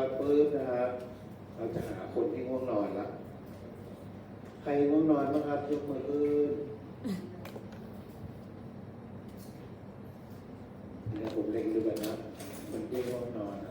อยปุ๊บนะครับ เราจะหาคนที่ง่วงนอนละ ใครง่วงนอนบ้างครับยกมือขึ้นเดี๋ยวผมเล็งดูก่อนนะคนที่ง่วงนอนอะ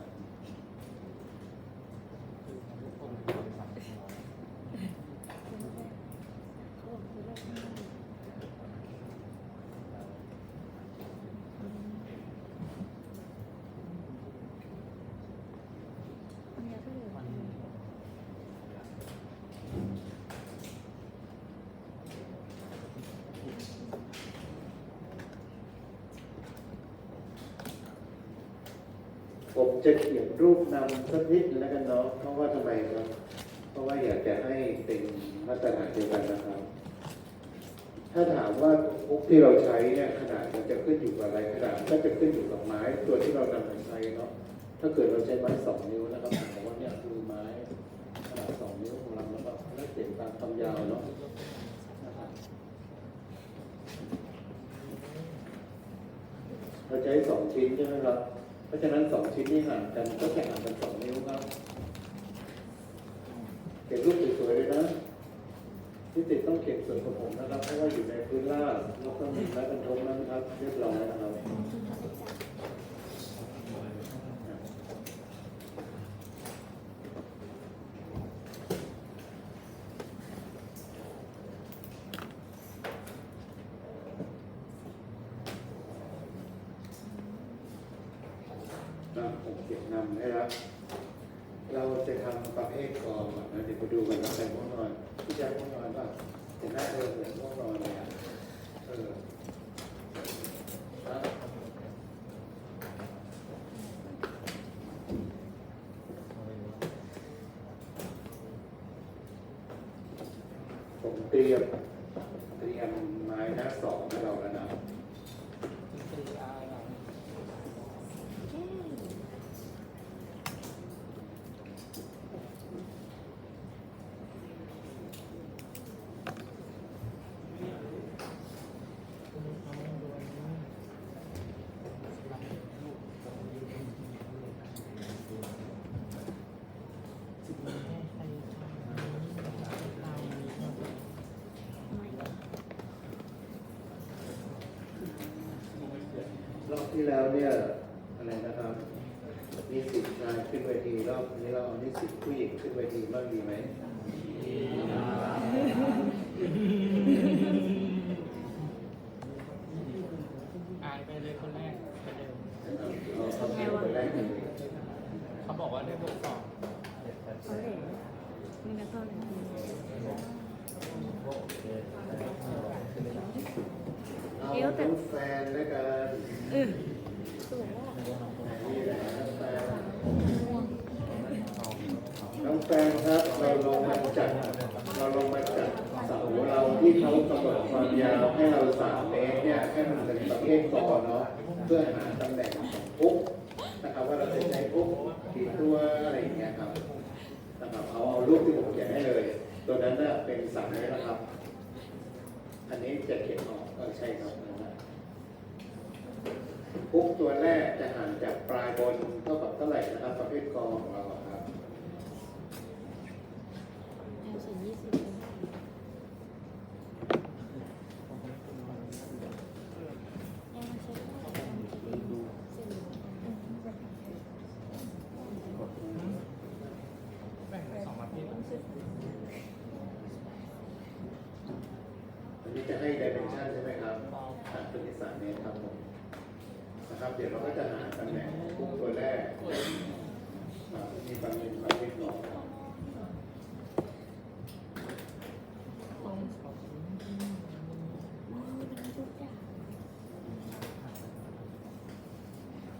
ผมจะเขียน รูปนำสักนิดแล้วกันเนาะเพราะว่าทำไมครับ เพราะว่าอยากจะให้เป็นมาตรฐานเดียวกันนะครับ ถ้าถามว่าปุ๊กที่เราใช้เนี่ยขนาดมันจะขึ้นอยู่กับอะไรขนาดก็จะขึ้นอยู่กับไม้ ตัวที่เรานำมาใช้เนาะถ้าเกิดเราใช้ไม้สองนิ้วนะครับผมว่าเนี่ยคือไม้ขนาดสองนิ้วของเราแล้วก็แล้วเปลี่ยนตามความยาวเนาะนะครับเราใช้สองชิ้นใช่ไหมครับ เพราะฉะนั้นสองชิ้นนี้ห่างกันก็แค่ห่างกันสองนิ้วครับเก็บรูปสวยๆเลยนะที่ติดต้องเก็บส่วนของผมนะครับ เพราะว่าอยู่ในพื้นล่างแล้วก็มีไม้บรรทมนะครับ เรียบร้อยนะครับ นะผม เก็บนำให้รับ เราจะทำประเภทกองก่อนนะเดี๋ยวมาดูกันว่าใครง่วงนอนพี่แจ๊คง่วงนอนป่ะเห็นหน้าเธอเหมือนง่วงนอนเลยอะเออนะผมเตรียมเตรียมไม้หน้าสองให้เราแล้วนะ รอบ ที่แล้วเนี่ยอะไรนะครับมีสิทธิ์ชายขึ้นเวทีรอบนี้เราเอานิสิตผู้หญิงขึ้นเวทีบ้างดีไหมอายไปเลยคนแรกไปเดิมเอาเขาเป็นคนแรกเลยเขาบอกว่าได้บวกสองเขาเหลวมีนักโทษหนึ่งเอาน้องแฟนแล้วกัน ออสวยอะนี่แหละน้องแฟนน้องครับเราลงมาจัดเราลงมาจัดเสาเราที่เขากำหนดความยาวให้เราสามเมตรเนี่ยให้มันเป็นประเภทกอเนาะเพื่อหาตำแหน่งของปุ๊กนะครับว่าเราจะใช้ปุ๊กกี่ตัวอะไรอย่างเงี้ยครับนะครับเอาเอารูปที่ผมเขียนให้เลย ตัวนั้นน่ะเป็นสามเมตรนะครับ อันนี้จะเขียนออกก็ใช่ครับ พุกตัวแรกจะห่างจากปลายบนเท่ากับเท่าไหร่นะครับประเภทกอของเราครับแอลสี่ยี่สิบแบ่งเป็นสองประเภทอันนี้จะให้ดิเมนชันใช่ไหมครับอะตัวที่สามเมตรครับผม ดี๋ยวเราก็จะหาตำแหน่งของปุ๊กตัวแรกอะมีประเภทประเภทสอง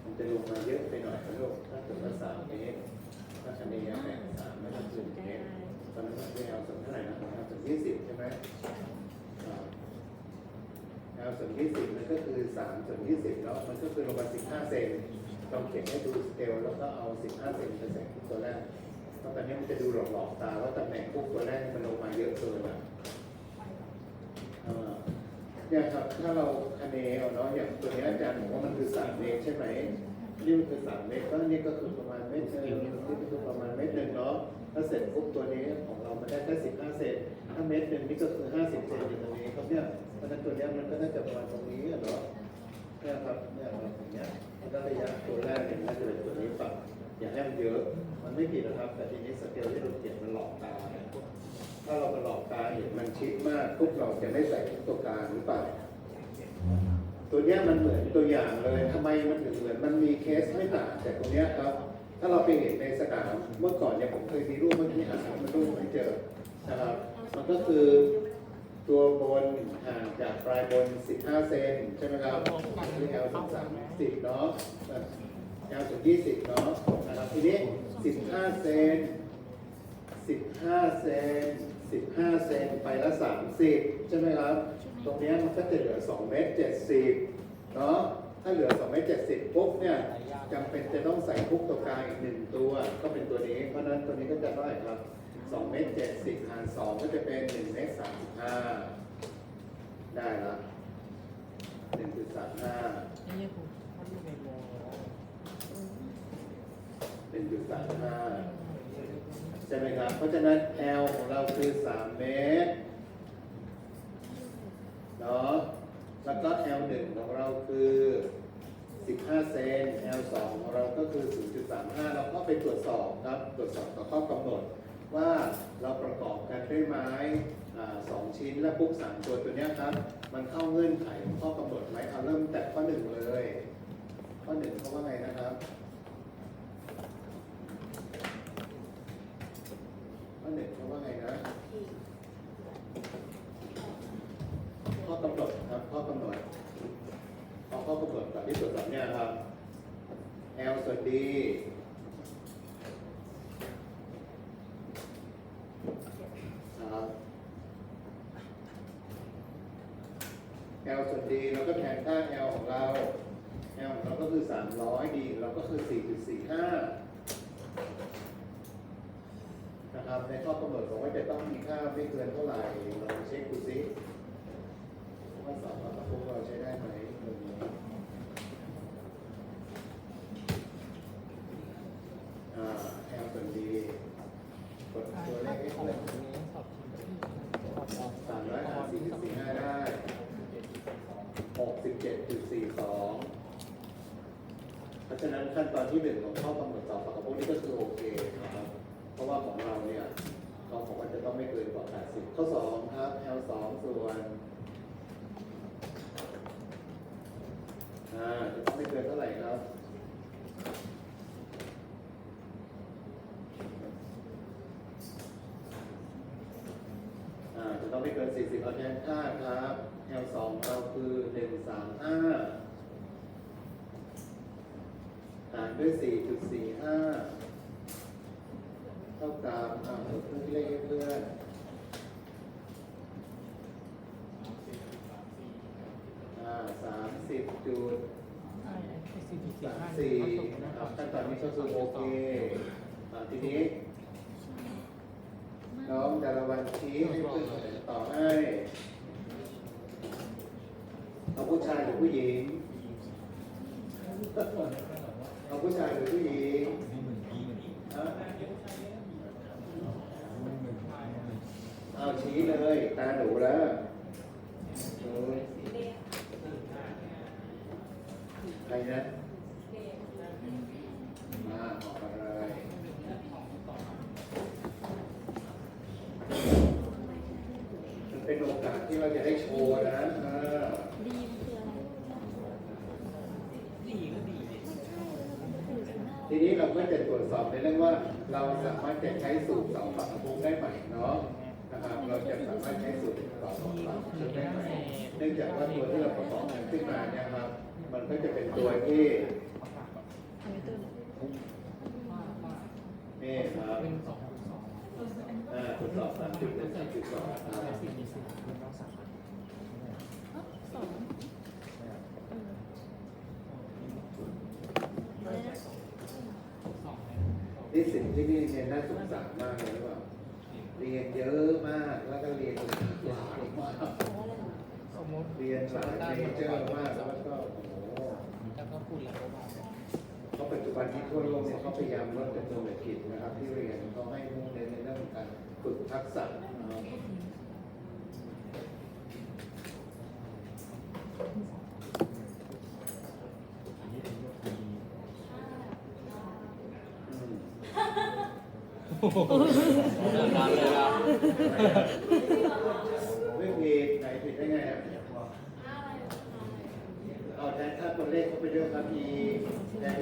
มันจะลงมาเยอะไปหน่อยนะลูกถ้าเกิดว่าสามเมตรถ้าคะแนนแบ่งสามไม่ต้องถึงเมตรตอนนั้นเราจะเอาส่วนเท่าไหร่นะเอาส่วนยี่สิบใช่ไหม เอส่วนที่สิบมันก็คือสามส่วนที่สิบแล้วมันก็คือลงมาสิบห้าเซนลองเขียนให้ดูสเกลแล้วก็เอาสิบห้าเซนเปใส่คู่ตัวแรกาตอนนี้มันจะดูหลอกๆตาว่าตำแหน่งคู่ตัวแรกมันลงมาเยอะเกินอะเนี่ยครับถ้าเราคะเนเอาเนาะอย่างตัวนี้อาจารย์บอกว่ามันคือสามเมตรใช่ไหมนี่มันคือสามเมตรก็นี่ก็คือประมาณเมตรเนึงนี่ก็คือประมาณเมตรหนึ่งเนาะถ้าเสร็จปุ๊บตัวนี้ของเรามันได้แค่สิบห้าเซนถ้าเมตรหนึ่งนี่ก็คือห้าสิบเซนอยู่ตรงนี้ครับเนี่ย มันก็น่าจะประมาณตรงนี้เนาะเนี่ยครับเนี่ยประมาณอย่างเงี้ยแล้วก็ระยะตัวแรกเนี่ยน่าจะเป็นตัวนี้ปรับอย่าให้มันเยอะ มันไม่ผิดนะครับ แต่ทีนี้สเกลที่เราเขียนมันหลอกตา ถ้าเราไปหลอกตาเห็นมันชิดมากปุ๊บเราจะไม่ใส่ตัวกลางหรือเปล่าตัวเนี้ยมันเหมือนตัวอย่างเลยทำไมมันถึงเหมือนมันมีเคสไม่ต่างแต่ตรงเนี้ยครับ ถ้าเราไปเห็นในสนามเมื่อก่อนเนี่ยผมเคยมีรูปเมื่อกี้หามันรูปไม่เจอนะครับมันก็คือ ตัวบนห่างจากปลายบน 15 เซนใช่ไหมครับคือ L ถึง30เนาะ L ถึง20เนาะนะครับทีนี้ 15 เซน 15 เซน 15 เซนไปละ 30 ใช่ไหมครับ ตรงนี้มันก็จะเหลือ2เมตร70เนาะถ้าเหลือ2เมตร70ปุ๊บเนี่ยจำเป็นจะต้องใส่พุกตัวกลางอีกหนึ่งตัวก็เป็นตัวนี้ เพราะฉะนั้นตัวนี้ก็จะเท่าไหร่ครับ 2เมตร70หาร2ก็จะเป็น1เมตร35 ได้ละ1.35 นี่คุณเขาดูในโม1.35 ใช่ไหมครับ เพราะฉะนั้น L ของเราคือ 3 เมตรเนาะแล้วก็ L1 ของเราคือ 15 เซน L2 ของเราก็คือ 0.35 เราก็ไปตรวจสอบครับ ตรวจสอบต่อข้อกำหนด ว่าเราประกอบกันด้วยไม้สองชิ้นและปุ๊กสามตัวตัวนี้ครับ มันเข้าเงื่อนไขของข้อกำหนดไหมเอาเริ่มแต่ข้อหนึ่งเลย ข้อหนึ่งเขาว่าไงนะครับ ข้อหนึ่งเขาว่าไงนะข้อกำหนดครับข้อกำหนดเอาข้อกำหนดก่อนที่ตรวจสอบเนี่ยครับ L ส่วน D ครับ L ส่วน D เราก็แทนค่า L ของเรา L ของเราก็คือ 300 D ของเราก็คือ 4.45 นะครับ ในข้อกำหนดบอกว่าจะต้องมีค่าไม่เกินเท่าไหร่ เราเช็คดูซิว่าสอบกับพวกเราใช้ได้ไหมตรงนี้อ่า L ส่วน D กดตัวเลขให้ ของ เกิน นี้สอบทีมที่สอบ สามร้อยห้าสิบสี่ห้าได้หกสิบเจ็ดจุดสี่สองเพราะฉะนั้นขั้นตอนที่หนึ่งของข้อกำหนดสอบกับพวกนี้ก็คือโอเคนะครับ เพราะว่าของเราเนี่ยเราบอกว่าจะต้องไม่เกินกว่า 80 ข้อสองครับ L สองส่วน อ่า จะต้องไม่เกินเท่าไหร่ครับ อ่า จะ ต้องไม่เกิน 40เอาแทนค่าครับ L สองเราคือ 135 หารด้วย 4.45 เท่ากับอ่าเพื่อนเลขให้เพื่อนอ่าสามสิบจุดสามสี่นะครับขั้นตอนนี้ก็คือโอเคอ่าทีนี้น้องดารวันชี้ให้เพื่อน ต่อให้เอาผู้ชายหรือผู้หญิงเอาผู้ชายหรือผู้หญิงฮะเอาชี้เลยตาหนูแล้วเออใครนะมาออกอะไร มันเป็นโอกาสที่เราจะได้โชว์นะเออ ดีคืออะไร ดีก็ดี ทีนี้เราก็จะตรวจสอบในเรื่องว่า เราสามารถจะใช้สูตรสองฝั่งภูมิได้ไหมเนาะนะครับ เราจะสามารถใช้สูตรสองฝั่งภูมิได้ไหมเนื่องจากว่าตัวที่เราประกอบกันขึ้นมาเนี่ยครับ มันก็จะเป็นตัวที่ อันนี้ตัวไหน ว่าว่า นี่ครับ เป็นสองสองอ่าตรวจสอบสามจุดเป็นสามจุดสองครับสี่สี่สี่เป็นน้องสามสองนี่สิ่งที่นี่เรียนน่าสงสารมากเลยหรือเปล่าเรียนเยอะมากแล้วก็เรียนหลายมากเรียนหลายเมเจอร์มากแล้วก็ จุบันที่ทั่วโลกเนี่ยเขาพยายามลดจำนวนกิจนะครับที่เรียนเขาให้มุ่งเน้นในเรื่องของการฝึกทักษะนะครับงานงานเลไม่มีไหนผิดได้ไงอะเอาแทนค่าตัวเลขเข้าไปด้วยครับอีแทน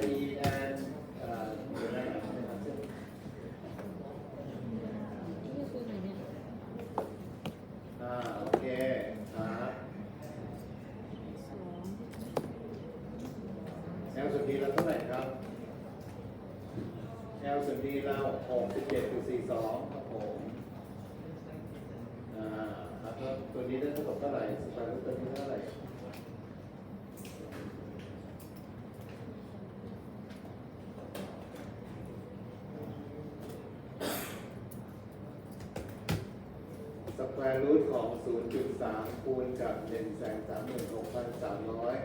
จุดสามคูณกับหนึ่งแสนสามหมื่นหกพันสามร้อย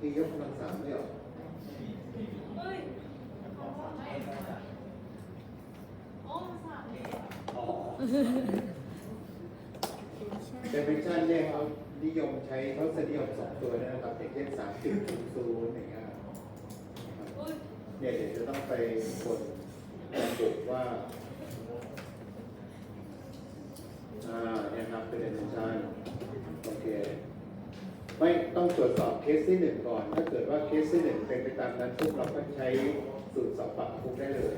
ตียกกำลังสามไม่หรอเฮ้ยเขาบอเดเมนชันเนี่ยเขานิยมใช้ทศนิยมสองตัวนะครับเย่าเช่นสามจุดศูนย์ศูนย์อย่างเงี้ยเนี่ยเดี๋ยวจะต้องไปกดระบุว่าอ่า ครับเป็นเดฟิชันโอเคไม่ต้องตรวจสอบเคสที่หนึ่งก่อน ถ้าเกิดว่าเคสที่หนึ่งเป็นไปตามนั้นปุ๊บเราก็ใช้สูตรสอบปรับคุกได้เลย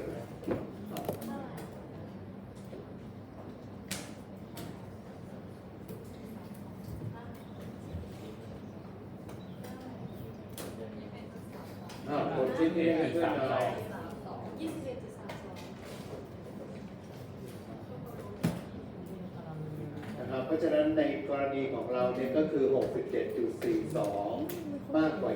ครับอ้าวผลชิ้นนี้ให้เพื่อนหน่อยนะครับ เพราะฉะนั้นในกรณีของเราเนี่ยก็คือ 67.42 มากกว่า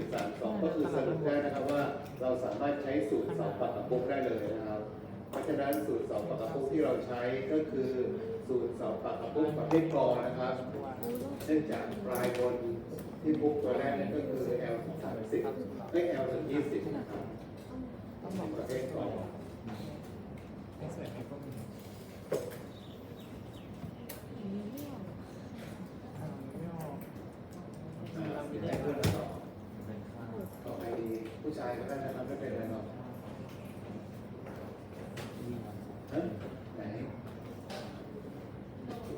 21.32 ก็คือสรุปได้นะครับว่าเราสามารถใช้สูตรสอบปรับกับปุ๊กได้เลยนะครับ เพราะฉะนั้นสูตรสอบปรับกับปุ๊กที่เราใช้ก็คือสูตรสอบปรับกับปุ๊กประเภทกอนะครับ เนื่องจากปลายบนที่ปุ๊กตัวแรกนั่นก็คือ L 30ไม่ L20 นะครับของประเภทกอ ไม่สวยไหมก็มี อันนี้ไม่ออก อ่าไม่ออก อ่ามีอะไรเพื่อนต่อต่อไปดีผู้ชายก็ได้นะครับไม่เป็นไรหรอกฮะไหน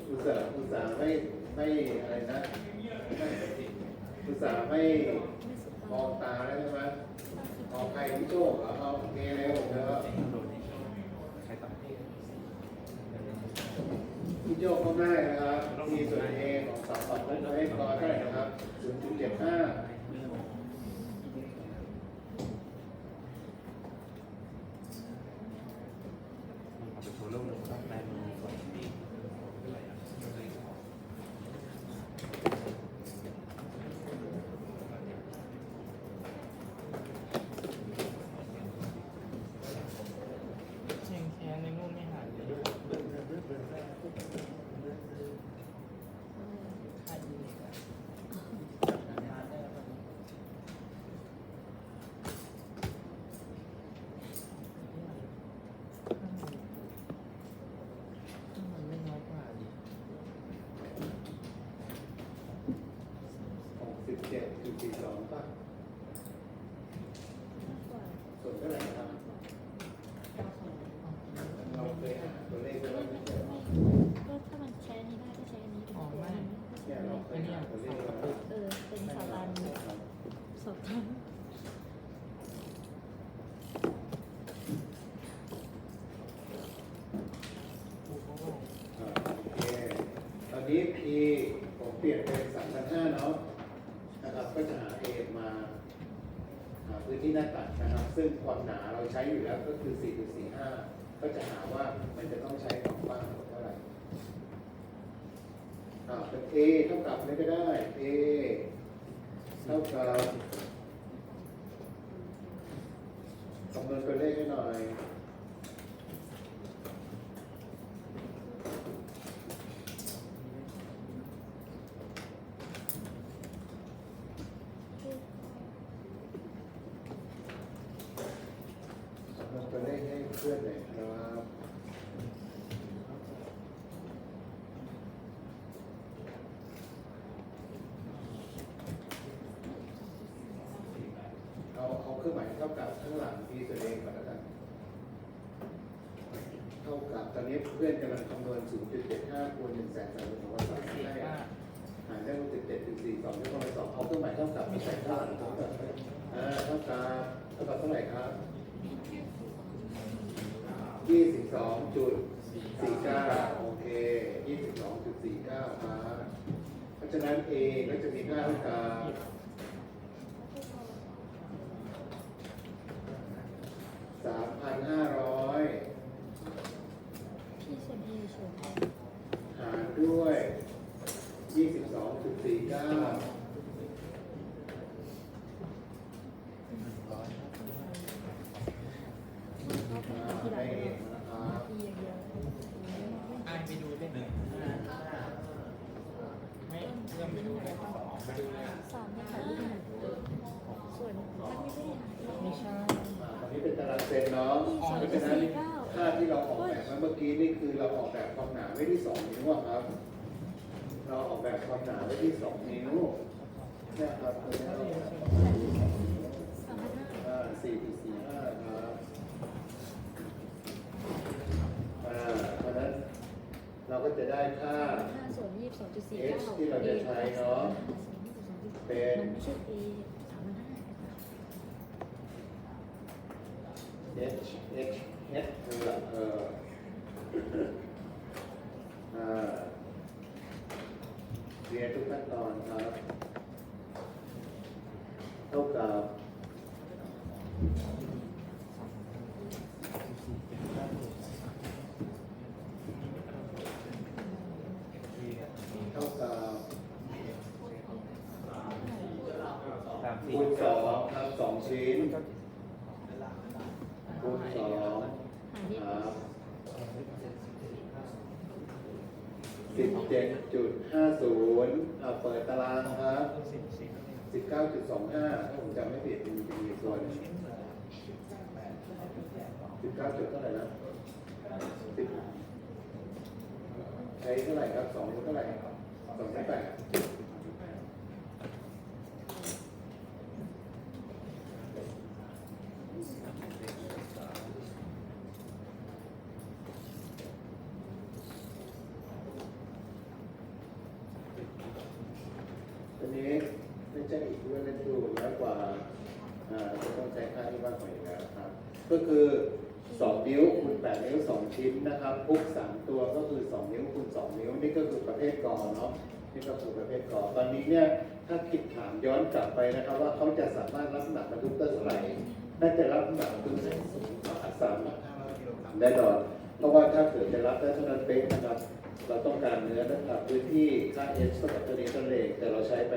อุตส่าห์อุตส่าห์ไม่ ไม่อะไรนะอุตส่าห์ไม่มองตาแล้วใช่ไหมมองใครที่โชคเหรอเอาโอเคเร็วเดี๋ยวใครต่อที่โชคก็ได้นะครับมีส่วนเอของสองฝั่งลบให้กอเท่าได้นะครับ0.75 เอาไปโชว์รูปลงต้องแปลมือก่อนดี เชียงแค้นในนู่นไม่หายเลยขาดอีกอะมันไม่น้อยกว่าดิ 67.42ป่ะส่วนเท่าไหร่นะครับเราเคยหาตัวเลขกันแล้วไม่ใช่เหรอ ก็ถ้ามันใช้อันนี้ได้ก็ใช้อันนี้ดีก อ๋อ ว่า ไม่ เนี่ยเราเคยหาตัวเลขกันแล้ว เออ เป็นสารันสอบทาน กูก็บอก อ่าโอเค ตอนนี้ P ผมเปลี่ยนเป็น3,500เนาะนะครับ ก็จะหา A มาหาพื้นที่ห นะครับ ซึ่งความหนาเราใช้อยู่แล้วก็คือ 4.45 ก็จะหาว่ามันจะต้องใช้ความกว้างเท่าไหร่อ่าเป็น A เท่ากับอะไรก็ได้ A เท่ากับคำนวณตัวเลขให้หน่อย คำนวณตัวเลขให้เพื่อนหน่อยครับเอาเอาเครื่องหมายเท่ากับข้างหลังที่ตัวเองก่อนแล้วกัน ท่ากับตอนนี้เพื่อนกำลังคำนวณ 0.75คูณ1แสนสามหมื่นสองพันสามสี่ให้หาหารได้ว่า17ถึง42ยกกำลังสองเอาเครื่องหมายเท่ากับมาใส่ข้างหลังเท่ากับอ่าเท่ากับเท่ากับเท่าไหร่ครับ22.49 โอเค 22.49 ครับ เพราะฉะนั้น A ก็จะมีค่าเท่ากับ3,500 พี่เซนเอชวน หารด้วย 22.49 ร้อย เขาเป็น อ่า ที่หลั ได้ ง นะครับ พี่อย่างเดียว อ่านไปดูเลยไม่เริ่มไปดูเลยสองไปดูเลย สามพันห้าส่วนมัน ไม่ได้หายไม่ใช่อ่าตอนนี้เป็นตารางเซนเนาะเพราะฉะนั้นค่าที่เราออกแบบมาเมื่อกี้นี่คือเราออกแบบความหนาไว้ที่2นิ้วอะครับ เราออกแบบความหนาไว้ที่2นิ้วเนี่ยครับตัวนี้เราออกแบบสามพันห้าอ่า4.45ครับอ่าเพราะฉะนั้นเราก็จะได้ค่า ห้าส่วนยี่สิบสองจุดสี่ H ที่เราจะใช้เนาะเป็น มันไม่ใช่ A สามพันห้า H H H คือหลักเอออ่าเรียนทุกขั้นตอนครับ เท่ากับเท่ากับ สามสี่ คูณสองครับสองชิ้นคูณสอง หารที่ ครับสิบเจ็ดจุดห้าศูนย์เอาเปิดตารางครับ สิบสี่ สองห้าถ้าผมจำไม่ผิดมีมีส่วนสิบเก้าจุดเท่าไหร่นะสิบใช้เท่าไหร่ครับสองเท่าไหร่สองแปดอันนี้ ไม่ใช่อีกด้วยเล่นดูน้อกว่าจะต้องใช้ค่าที่มากกว่าอยู่แล้วครับ ก็คือ2นิ้วคูณ8นิ้ว2ชิ้นนะครับพุก3ตัวก็คือ2นิ้วคูณ2นิ้วนี่ก็คือประเภทกอเนาะนี่ก็คือประเภทกอตอนนี้เนี่ยถ้าคิดถามย้อนกลับไปนะครับ ว่าเขาจะสามารถรับหนักบรรทุกได้เท่าไหร่น่าจะรับหนักบรรทุกได้สามแน่นอนเพราะว่าถ้าเกิดจะรับได้เท่านั้นเป๊ะนะครับ เราต้องการเนื้อนะครับพื้นที่ค่า h เท่ากับตัวนี้ตัวเลขแต่เราใช้ไป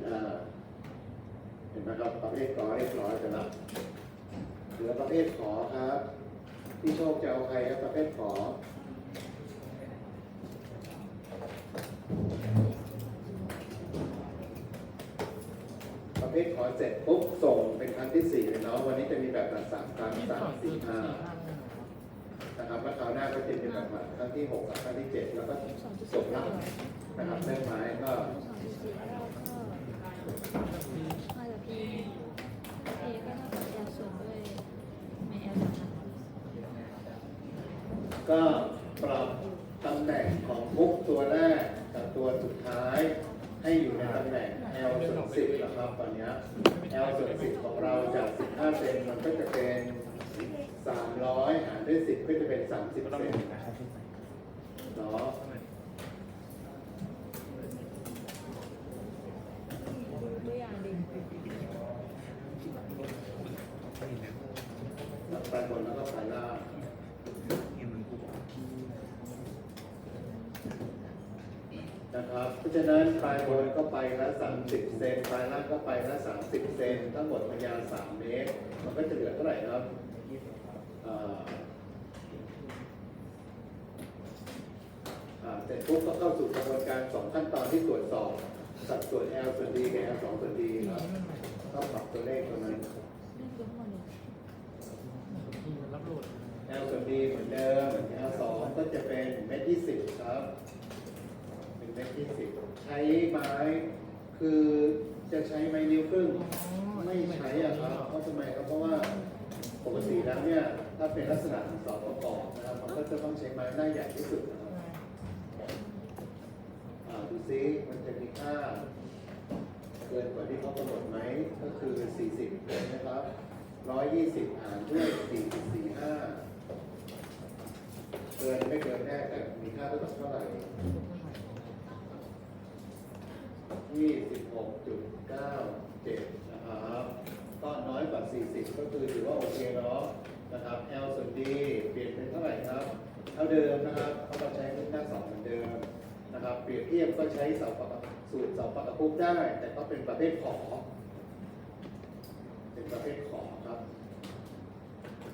19.05 เห็นไหมครับ ประเภทกอเรียบร้อยไปแล้วเหลือประเภทขอครับ พี่โชคจะเอาใครครับประเภทขอประเภทขอเสร็จปุ๊บส่งเป็นครั้งที่สี่เลยเนาะวันนี้จะมีแบบสามครั้งสามสี่ห้า นะครับแล้วคราวหน้าก็จะเป็นแบบครั้งที่หกกับครั้งที่เจ็ดแล้วก็สุดจสี่บละนะครับเส้นไม้ก็สองจุดสี่เก้าก็ห้ากับพี่เอก็เท่ากับยาส่วนด้วยไม่แอลสามพันก็ปรับตำแหน่งของพุกตัวแรกกับตัวสุดท้ายให้อยู่ในตำแหน่ง L ส่วน10นะครับตอนเนี้ L ส่วน10ของเราจาก 15เซนมันก็จะเป็น 300หารด้วย10ก็จะเป็น30เซนเนาะตัวอย่างดิปลายบนแล้วก็ปลายล่างนะครับ เพราะฉะนั้นปลายบนก็ไปละ30 เซนปลายล่างก็ไปละ30 เซน ทั้งหมดมันยาว3เมตร มันก็จะเหลือเท่าไหร่ครับอ่าอ่า เสร็จปุ๊บก็เข้าสู่กระบวนการสองขั้นตอนที่ตรวจสอบสัดส่วน L ส่วน D กับ L 2ส่วน D ครับก็ปรับตัวเลขตัวนั้นนั่นคือทั้งหมดเลยที่รับโหลด L ส่วน D เหมือนเดิม L 2ก็จะเป็นเม็ดที่สิบครับ เป็นเม็ดที่สิบใช้ไม้คือจะใช้ไม้นิ้วครึ่งไม่ใช้อะครับเพราะทำไมครับเพราะว่าปกติแล้วเนี่ย ถ้าเป็นลักษณะของเสาประกอบนะครับมันก็จะต้องใช้ไม้หน้าใหญ่ที่สุดนะครับอ่าดูซิมันจะมีค่าเกินกว่าที่เขากำหนดไหมก็คือ 40นะครับ 120หารด้วย 4.45 เกินไม่เกินแน่แต่มีค่าเท่ากับเท่าไหร่26.97 นะครับ ก็น้อยกว่า 40 ก็คือถือว่าโอเคเนาะ นะครับ L ส่วน D เปลี่ยนเป็นเท่าไหร่ครับเท่าเดิมนะครับเขาก็ใช้รูปหน้าสองเหมือนเดิมนะครับ เปรียบเทียบก็ใช้เสาปะสูตรเสาปะกระพุกได้ แต่ก็เป็นประเภทขอ เป็นประเภทขอครับ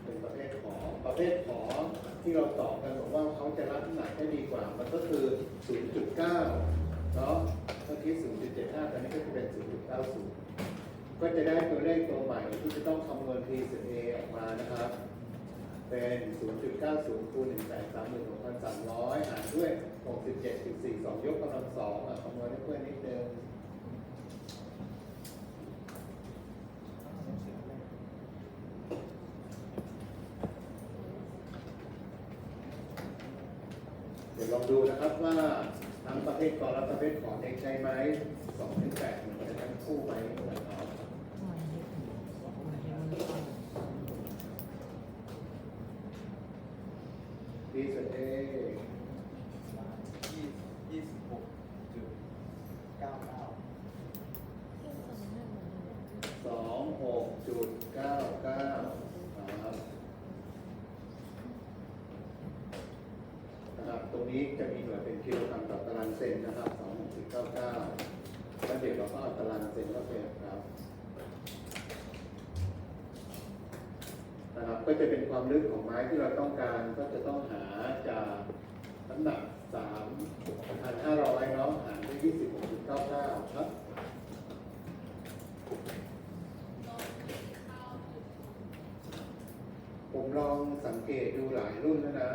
เป็นประเภทขอประเภทขอที่เราตอบกันบอกว่าเขาจะรับน้ำหนักได้ดีกว่า มันก็คือ 0.9เนาะเมื่อกี้0.75ตอนนี้ก็จะเป็น 0.90 ก็จะได้ตัวเลขตัวใหม่ที่จะต้องคำนวณ P ส่วน A ออกมานะครับ เป็น 0.90คูณ136,300 หารด้วย 67.42 ยกกำลังสองคำนวณให้เพื่อนนิดนึงเดี๋ยวลองดูนะครับว่าทั้งประเภทกรและประเภทของเด็กใช้ไหมสองถึงแปดเหมือนกันทั้งคู่ไหมนะครับ ดีสุดเอยี่ยี่สิบหกจุดเก้าเก้าสองหกจุดเก้าเก้าครับนะครับตรงนี้จะมีหน่วยเป็นกิโลกรัมต่อตารางเซนนะครับสองหกจุดเก้าเก้าแล้วเดี๋ยวเราก็เอาตารางเซนเข้าไปครับนะครับก็จะเป็นความลึกของไม้ที่เราต้องการ ก็จะต้องหาจากน้ำหนัก3,500เนาะหารด้วย26.99 ครับ ผมลองสัง เกตดูหลายรุ่นแล้วนะ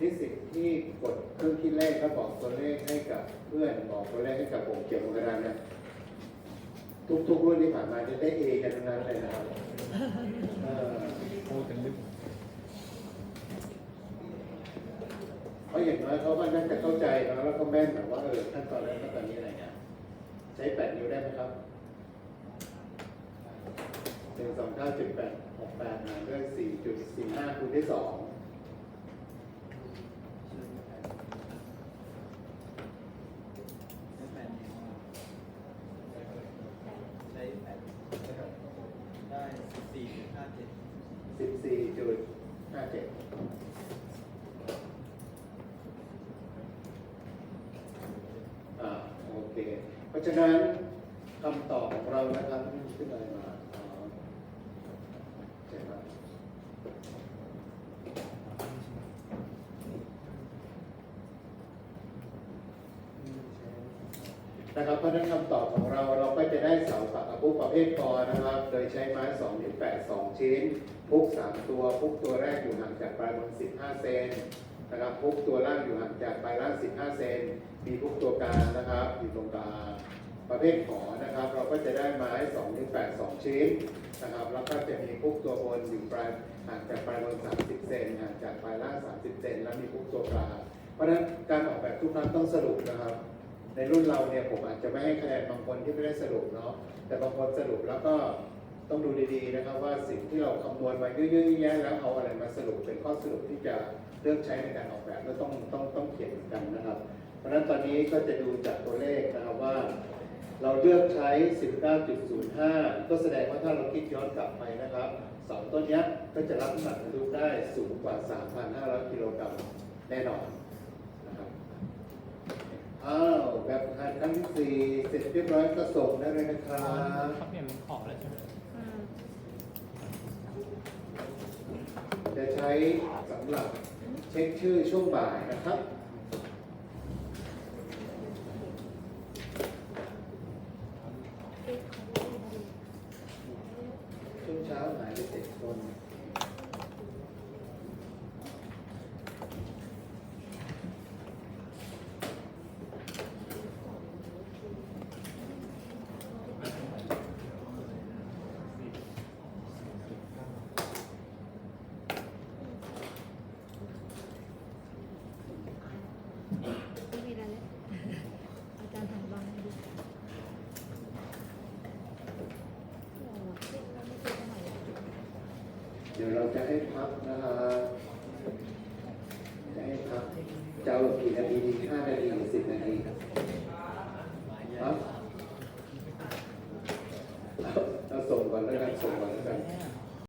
นิสิตที่กดเครื่องคิดเลขแล้วบอกตัวเลขให้กับเพื่อนบอกตัวเลขให้กับผมเกี่ยวกับกระดานเนี่ยทุกๆรุ่นที่ผ่านมาจะได้เอกันทั้งนั้นเลยนะครับเออพูดกันลึกเพราะอย่างน้อยเขาก็น่าจะเข้าใจเนอะแล้วก็แม่นแบบว่าเออขั้นตอนแรกขั้นตอนนี้อะไรเงี้ยใช้แปดนิ้วได้ไหมครับ หนึ่งสองเก้าจุดแปดหกแปดหารด้วยสี่จุดสี่ห้าคูณด้วยสองใช้แปดนิ้วใช้แปดได้สี่จุดห้าเจ็ดสิบสี่จุดห้าเจ็ดอ่าโอเค เพราะฉะนั้นคำตอบของเรานะครับไม่มีขึ้นอะไรมาอ๋อใช่ไหม นะครับ เพราะนั้นคำตอบของเราเราก็จะได้เสาปักกระพุกประเภทกอนะครับ โดยใช้ไม้2ถึง8 2 ชิ้น พุก 3 ตัวพุกตัวแรกอยู่ห่างจากปลายบน 15 เซนนะครับพุกตัวล่างอยู่ห่างจากปลายล่าง 15 เซนมีพุกตัวกลางนะครับอยู่ตรงกลางประเภทขอนะครับ เราก็จะได้ไม้2ถึง8 2 ชิ้นนะครับแล้วก็จะมีพุกตัวบนอยู่ปลายห่างจากปลายบน 30 เซนห่างจากปลายล่าง 30 เซนแล้วมีพุกตัวกลางเพราะฉะนั้นการออกแบบทุกครั้งต้องสรุปนะครับ ในรุ่นเราเนี่ยผมอาจจะไม่ให้คะแนนบางคนที่ไม่ได้สรุปเนาะแต่บางคนสรุปแล้วก็ต้องดูดีๆนะครับว่าสิ่งที่เราคำนวณมาเยอะๆแยะแล้วเอาอะไรมาสรุปเป็นข้อสรุปที่จะเลือกใช้ในการออกแบบแล้วต้องต้องต้องเขียนกันนะครับ เพราะฉะนั้นตอนนี้ก็จะดูจากตัวเลขนะครับว่า เราเลือกใช้ 19.05 ก็แสดงว่าถ้าเราคิดย้อนกลับไปนะครับสองต้นนี้ก็จะรับน้ำหนักบรรทุกได้สูงกว่า 3,500 กิโลกรัมแน่นอน อ้าวแบบหัดครั้งที่สี่เสร็จเรียบร้อยก็ส่งได้เลยนะครับเขาเปลี่ยนเป็นขอแล้วใช่ไหมจะใช้สำหรับเช็คชื่อช่วงบ่ายนะครับ ช่วงเช้าหายไปเจ็ดคน จะ